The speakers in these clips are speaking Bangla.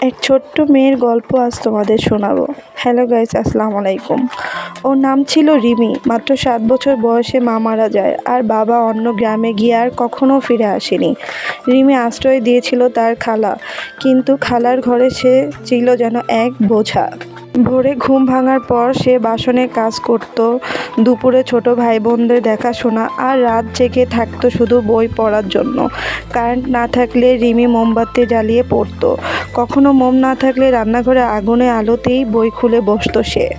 এক ছোট্ট মেয়ের গল্প আজ তোমাদের শোনাবো। হ্যালো গাইস আসসালামু আলাইকুম। ওর নাম ছিল রিমি, মাত্র সাত বছর বয়সে মা মারা যায় আর বাবা অন্য গ্রামে গিয়ে আর কখনো ফিরে আসেনি। রিমি আশ্রয় দিয়েছিল তার খালা, কিন্তু খালার ঘরে সে ছিল যেন এক বোঝা। ভোরে ঘুম ভাঙার পর সে বাসনে কাজ করত। দুপুরে ছোট ভাই বোনদের দেখাশোনা আর রাত জেগে থাকতো শুধু বই পড়ার জন্য। কারেন্ট না থাকলে রিমি মোমবাতি জ্বালিয়ে পড়তো। কখনো মোম না থাকলে রান্নাঘরে আগুনে আলোতেই বই খুলে বসতো সে।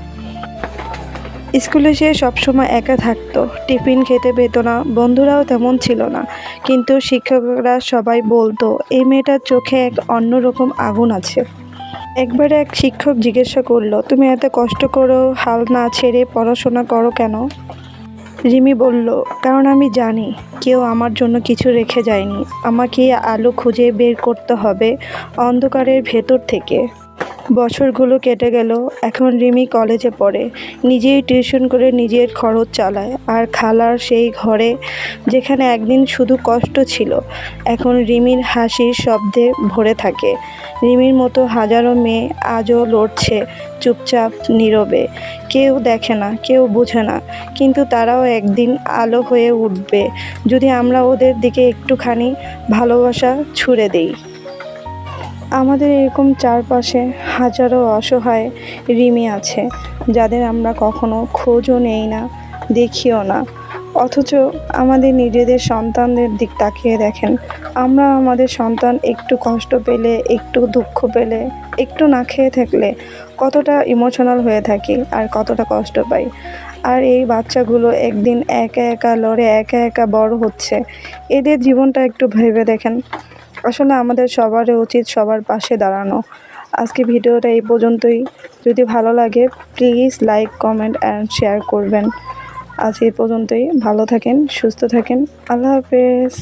স্কুলে সে সবসময় একা থাকতো। টিফিন খেতে পেত না, বন্ধুরাও তেমন ছিল না। কিন্তু শিক্ষকরা সবাই বলতো, এই মেয়েটার চোখে এক অন্যরকম আগুন আছে। একবার এক শিক্ষক জিজ্ঞাসা করল, তুমি এত কষ্ট করো হাল না ছেড়ে পড়াশোনা করো কেন? রিমি বলল, কারণ আমি জানি কেউ আমার জন্য কিছু রেখে যায়নি। আমাকে আলো খুঁজে বের করতে হবে অন্ধকারের ভেতর থেকে। বছরগুলো কেটে গেল, এখন রিমি কলেজে পড়ে। নিজেই টিউশন করে নিজের খরচ চালায়। আর খালার সেই ঘরে যেখানে একদিন শুধু কষ্ট ছিল, এখন রিমির হাসির শব্দে ভরে থাকে। রিমির মতো হাজারো মেয়ে আজও লড়ছে চুপচাপ, নীরবে। কেউ দেখে না, কেউ বোঝে না, কিন্তু তারাও একদিন আলো হয়ে উঠবে। যদি আমরা ওদের দিকে একটুখানি ভালোবাসা ছুড়ে দিই। আমাদের এরকম চারপাশে হাজারো অসহায় রিমি আছে, যাদের আমরা কখনো খোঁজও নেই না, দেখিও না। অথচ আমাদের নিজেদের সন্তানদের দিক তাকিয়ে দেখেন। আমরা আমাদের সন্তান একটু কষ্ট পেলে, একটু দুঃখ পেলে, একটু না খেয়ে থাকলে কতটা ইমোশনাল হয়ে থাকি আর কতটা কষ্ট পাই। আর এই বাচ্চাগুলো একদিন একা একা লড়ে, একা একা বড় হচ্ছে। এদের জীবনটা একটু ভেবে দেখেন। আসলে আমাদের সবারই উচিত সবার পাশে দাঁড়ানো। আজকে ভিডিওটা এই পর্যন্তই। যদি ভালো লাগে please like comment and share করবেন। আজ এই পর্যন্তই। ভালো থাকেন, সুস্থ থাকেন। আল্লাহ হাফেজ।